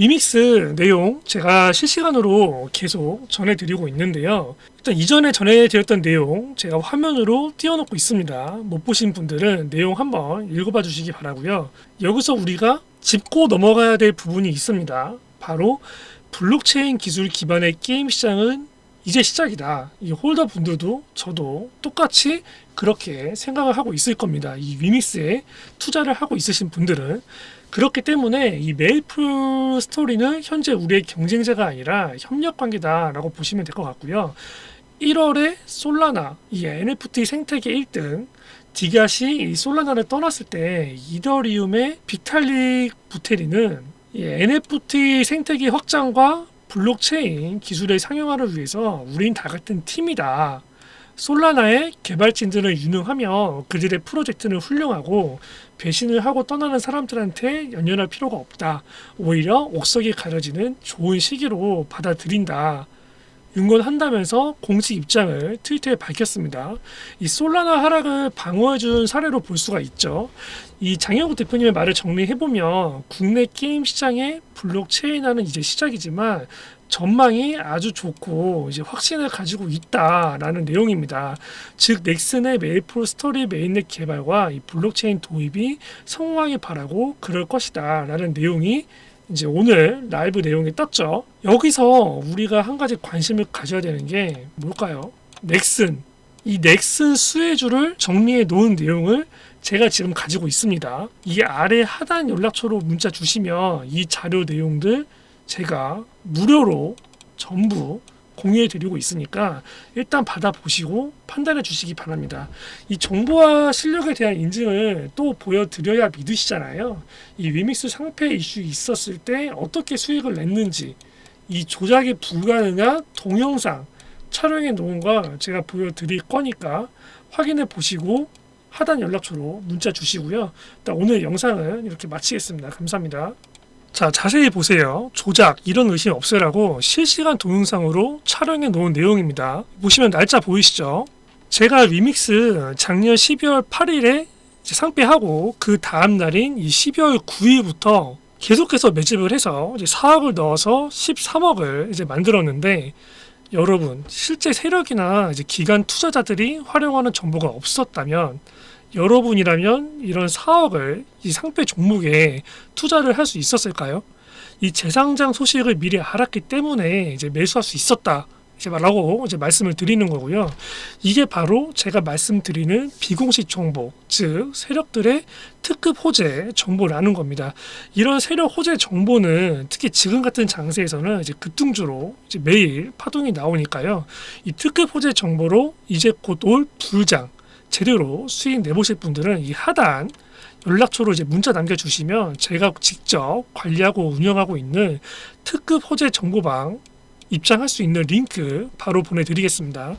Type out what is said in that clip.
위믹스 내용 제가 실시간으로 계속 전해드리고 있는데요. 일단 이전에 전해드렸던 내용 제가 화면으로 띄워놓고 있습니다. 못 보신 분들은 내용 한번 읽어봐 주시기 바라고요. 여기서 우리가 짚고 넘어가야 될 부분이 있습니다. 바로 블록체인 기술 기반의 게임 시장은 이제 시작이다. 이 홀더 분들도 저도 똑같이 그렇게 생각을 하고 있을 겁니다. 이 위믹스에 투자를 하고 있으신 분들은 그렇기 때문에 이 메이플 스토리는 현재 우리의 경쟁자가 아니라 협력 관계다라고 보시면 될 것 같고요. 1월에 솔라나 이 NFT 생태계 1등 디가시 이 솔라나를 떠났을 때 이더리움의 비탈릭 부테리는 이 NFT 생태계 확장과 블록체인 기술의 상용화를 위해서 우린 다 같은 팀이다. 솔라나의 개발진들은 유능하며 그들의 프로젝트는 훌륭하고 배신을 하고 떠나는 사람들한테 연연할 필요가 없다. 오히려 옥석이 가려지는 좋은 시기로 받아들인다. 윤건한다면서 공식 입장을 트위터에 밝혔습니다. 이 솔라나 하락을 방어해준 사례로 볼 수가 있죠. 이 장영국 대표님의 말을 정리해보면 국내 게임 시장의 블록체인화는 이제 시작이지만 전망이 아주 좋고 이제 확신을 가지고 있다라는 내용입니다. 즉 넥슨의 메이플 스토리 메인넷 개발과 이 블록체인 도입이 성공하길 바라고 그럴 것이다라는 내용이 이제 오늘 라이브 내용이 떴죠. 여기서 우리가 한 가지 관심을 가져야 되는 게 뭘까요? 넥슨. 이 넥슨 수혜주를 정리해 놓은 내용을 제가 지금 가지고 있습니다. 이 아래 하단 연락처로 문자 주시면 이 자료 내용들 제가 무료로 전부 공유해 드리고 있으니까 일단 받아보시고 판단해 주시기 바랍니다. 이 정보와 실력에 대한 인증을 또 보여드려야 믿으시잖아요. 이 위믹스 상패 이슈 있었을 때 어떻게 수익을 냈는지 이 조작이 불가능한 동영상 촬영해 놓은 거 제가 보여드릴 거니까 확인해 보시고 하단 연락처로 문자 주시고요. 일단 오늘 영상은 이렇게 마치겠습니다. 감사합니다. 자, 자세히 보세요. 조작, 이런 의심 없애라고 실시간 동영상으로 촬영해 놓은 내용입니다. 보시면 날짜 보이시죠? 제가 리믹스 작년 12월 8일에 상패하고 그 다음 날인 이 12월 9일부터 계속해서 매집을 해서 이제 4억을 넣어서 13억을 이제 만들었는데 여러분 실제 세력이나 이제 기관 투자자들이 활용하는 정보가 없었다면 여러분이라면 이런 4억을 이 상패 종목에 투자를 할 수 있었을까요? 이 재상장 소식을 미리 알았기 때문에 이제 매수할 수 있었다. 이제 말라고 이제 말씀을 드리는 거고요. 이게 바로 제가 말씀드리는 비공식 정보, 즉 세력들의 특급 호재 정보라는 겁니다. 이런 세력 호재 정보는 특히 지금 같은 장세에서는 이제 급등주로 이제 매일 파동이 나오니까요. 이 특급 호재 정보로 이제 곧 올 불장 제대로 수익 내보실 분들은 이 하단 연락처로 이제 문자 남겨주시면 제가 직접 관리하고 운영하고 있는 특급 호재 정보방 입장할 수 있는 링크 바로 보내드리겠습니다.